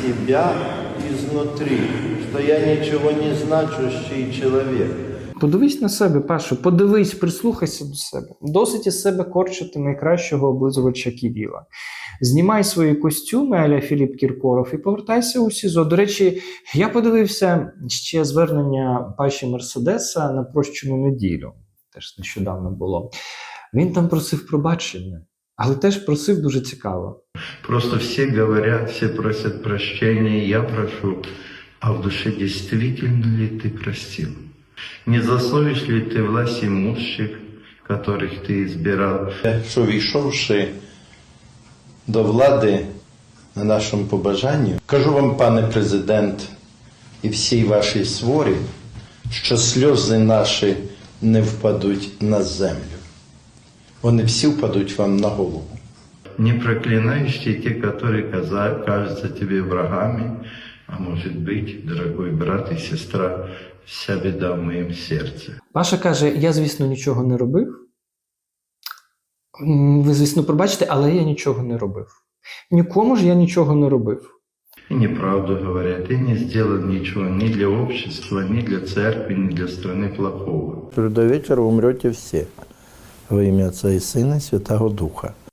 себя изнутри, что я ничего не значущий человек. Подивись на себе, Пашу, подивись, прислухайся до себе. Досить із себе корчити найкращого облизувача Кіріла. Знімай свої костюми аля Філіп Кіркоров і повертайся у СІЗО. До речі, я подивився ще звернення Паші Мерседеса на прощену неділю. Теж нещодавно було. Він там просив пробачення, але теж просив дуже цікаво. Просто все говорят, все просят прощения, я прошу. А в душе действительно ли ты простил? Не засловишь ли ты власть имущих, которых ты избирал? Що війшовши до влади на нашому побажанню, кажу вам, пане президент, і всій вашій сворі, що сльози наші не впадуть на землю. Вони всі впадуть вам на голову. Не проклинающие те, которые каза- кажутся тебе врагами, а может быть, дорогой брат и сестра, вся беда в моем сердце. Паша каже: я, звісно, нічого не робив. М, Ви, звісно, пробачте, але я нічого не робив. Нікому ж я нічого не робив. И неправду говорят, и не сделал ничего ни для общества, ни для церкви, ни для страны плохого. До вечора умрете всі во ім'я Отця і Сина і Святого Духа.